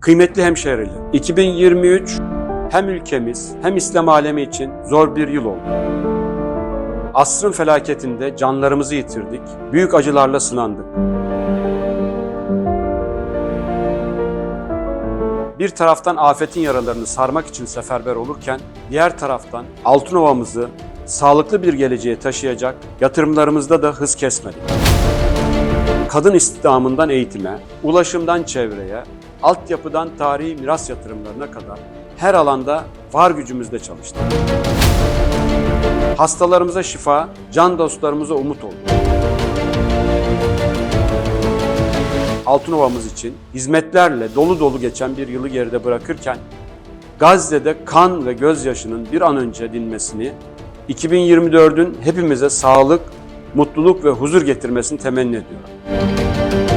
Kıymetli hemşehriler, 2023 hem ülkemiz hem İslam alemi için zor bir yıl oldu. Asrın felaketinde canlarımızı yitirdik, büyük acılarla sınandık. Bir taraftan afetin yaralarını sarmak için seferber olurken, diğer taraftan Altınova'mızı sağlıklı bir geleceğe taşıyacak yatırımlarımızda da hız kesmedik. Kadın istihdamından eğitime, ulaşımdan çevreye, altyapıdan tarihi miras yatırımlarına kadar her alanda var gücümüzle çalıştık. Hastalarımıza şifa, can dostlarımıza umut oldu. Altınova'mız için hizmetlerle dolu dolu geçen bir yılı geride bırakırken Gazze'de kan ve gözyaşının bir an önce dinmesini, 2024'ün hepimize sağlık, mutluluk ve huzur getirmesini temenni ediyorum. Música